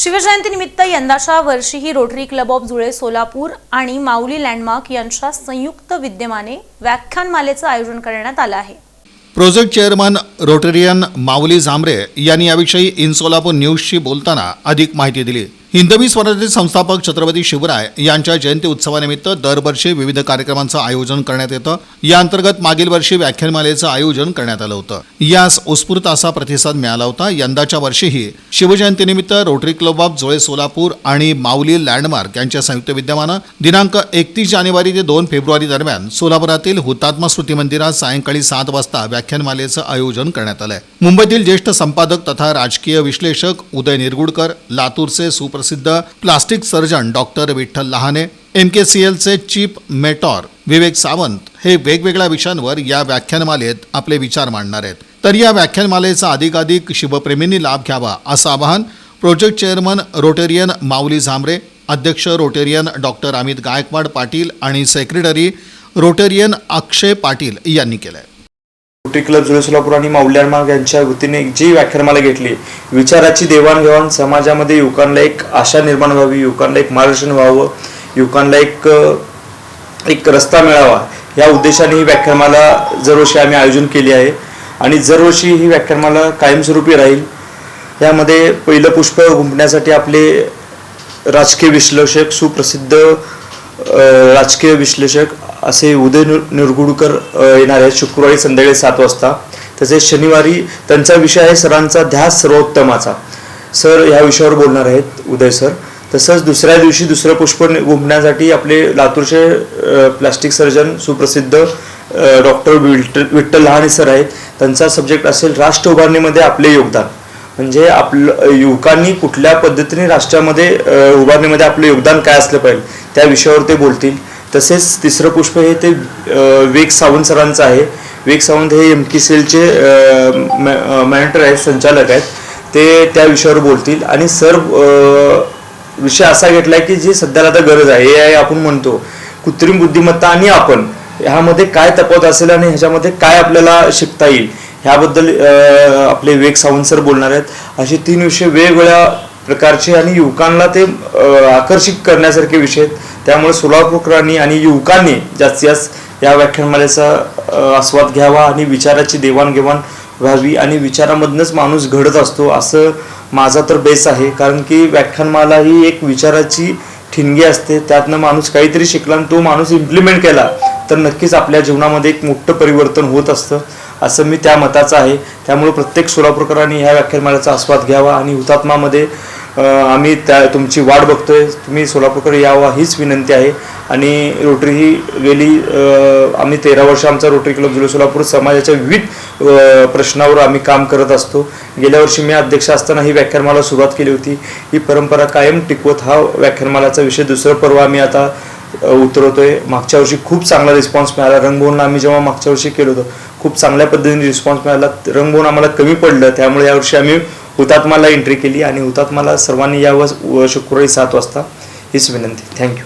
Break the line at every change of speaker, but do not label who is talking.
शिवजयंतीनिमित्त यंदाच्या वर्षीही Rotary club of Jule Solapur आणि माऊली लँडमार्क यांच्या संयुक्त विद्यमाने व्याख्यानमालेचं आयोजन करण्यात आलं आहे.
Project chairman Rotarian Mauli Zambare यांनी याविषयी इन सोलापूर न्यूजशी बोलताना अधिक माहिती दिली. हिंदवी स्वराज्य संस्थापक छत्रपती शिवराय यांच्या जयंती उत्सवानिमित्त दरवर्षी विविध कार्यक्रमांचं आयोजन करण्यात येतं. या अंतर्गत मागील वर्षी व्याख्यानमालेचं आयोजन करण्यात आलं होतं. यास उत्स्फूर्त असा प्रतिसाद मिळाला होता. यंदाच्या वर्षीही शिवजयंतीनिमित्त Rotary club of Jule Solapur आणि माऊली लँडमार्क यांच्या संयुक्त विद्यमानं दिनांक एकतीस जानेवारी ते दोन फेब्रुवारी दरम्यान सोलापुरातील हुतात्मा स्मृती मंदिरात सायंकाळी सात वाजता व्याख्यानमालेचं आयोजन करण्यात आलंय. मुंबईतील ज्येष्ठ संपादक तथा राजकीय विश्लेषक उदय निरगुडकर लातूरचे सुप्र सुप्रसिद्ध plastic surgeon doctor Vitthal Lahane M K C एलचे चीफ मेटॉर विवेक सावंत हे वेगवेगळ्या विषयांवर या व्याख्यानमालेत आपले विचार मांडणार आहेत. तर या व्याख्यानमालेचा अधिकाधिक शिवप्रेमींनी लाभ घ्यावा असं आवाहन project chairman Rotarian Mauli Zambre अध्यक्ष रोटेरियन डॉक्टर अमित गायकवाड पाटील आणि सेक्रेटरी रोटेरियन अक्षय पाटील यांनी केलं
रोटरी क्लब जुळे सोलापूर आणि माऊल्यामार्ग यांच्या वतीने जी व्याख्यानमाला घेतली विचाराची देवाणघेवाण समाजामध्ये युवकांना एक आशा निर्माण व्हावी युवकांना एक मार्गदर्शन व्हावं युवकांना एक एक रस्ता मिळावा या उद्देशाने ही व्याख्यानमाला दरवर्षी आम्ही आयोजन केली आहे. आणि दरवर्षी ही व्याख्यानमाला कायमस्वरूपी राहील. यामध्ये पहिलं पुष्प गुंपण्यासाठी आपले राजकीय विश्लेषक सुप्रसिद्ध राजकीय विश्लेषक असे उदय निरगुडकर येणार आहेत शुक्रवारी संध्याकाळी सात वाजता. तसेच शनिवारी त्यांचा विषय आहे सरांचा ध्यास सर्वोत्तमाचा. सर ह्या विषयावर बोलणार आहेत उदय सर. तसंच दुसऱ्या दिवशी दुसरं पुष्प नि- आपले लातूरचे प्लास्टिक सर्जन सुप्रसिद्ध डॉक्टर विठ्ठल विठ्ठल लहाने सर आहेत. त्यांचा सब्जेक्ट असेल राष्ट्र उभारणीमध्ये आपले योगदान. म्हणजे आपलं युवकांनी कुठल्या पद्धतीने राष्ट्रामध्ये उभारणीमध्ये आपलं योगदान काय असलं पाहिजे त्या विषयावर ते बोलतील. तसेच तिसरं पुष्प हे ते वेग सावंत सरांचं आहे. वेग सावंत हे एम की सेलचे मॅनेटर आहेत संचालक आहेत. ते त्या विषयावर बोलतील. आणि सर विषय असा घेतलाय की जी सध्याला आता गरज आहे ए आय आपण म्हणतो कृत्रिम बुद्धिमत्ता आणि आपण ह्यामध्ये काय तपवत असेल आणि ह्याच्यामध्ये काय आपल्याला शिकता येईल ह्याबद्दल आपले वेग सावंत सर बोलणार आहेत. असे तीन विषय वेगवेगळ्या प्रकारचे आणि युवकांना ते आकर्षित करण्यासारखे विषय आहेत. त्यामुळे सोलापूरकरांनी आणि युवकांनी जास्तीत जास्त या व्याख्यानमालेचा आस्वाद घ्यावा आणि विचाराची देवाणघेवाण व्हावी आणि विचारामधनंच माणूस घडत असतो असं माझा तर बेस आहे. कारण की व्याख्यानमाला ही एक विचाराची ठिणगी असते. त्यातनं माणूस काहीतरी शिकला आणि तो माणूस इम्प्लिमेंट केला तर नक्कीच आपल्या जीवनामध्ये एक मोठं परिवर्तन होत असतं असं मी त्या मताचं आहे. त्यामुळे प्रत्येक सोलापूरकरांनी ह्या व्याख्यानमालाचा आस्वाद घ्यावा आणि हुतात्मामध्ये आम्ही त्या तुमची वाट बघतोय. तुम्ही सोलापूरकर यावा हीच विनंती आहे. आणि रोटरी ही गेली आम्ही तेरा वर्ष आमचा रोटरी क्लब जुलै सोलापूर समाजाच्या विविध प्रश्नावर आम्ही काम करत असतो. गेल्या वर्षी मी अध्यक्ष असताना ही व्याख्यानमाला सुरुवात केली होती. ही परंपरा कायम टिकवत हा व्याख्यानमालाचा विषय. दुसरं पर्व आम्ही आता उतरवतोय. मागच्या वर्षी खूप चांगला रिस्पॉन्स मिळाला. रंगभवनला आम्ही जेव्हा मागच्या वर्षी केलं होतं खूप चांगल्या पद्धतीने रिस्पॉन्स मिळाला. रंगभवन आम्हाला कमी पडलं. त्यामुळे यावर्षी आम्ही हुतात्माला एंट्री केली आणि हुतात्माला सर्वांनी यावं व शुक्रवारी सात वाजता हीच विनंती. थँक्यू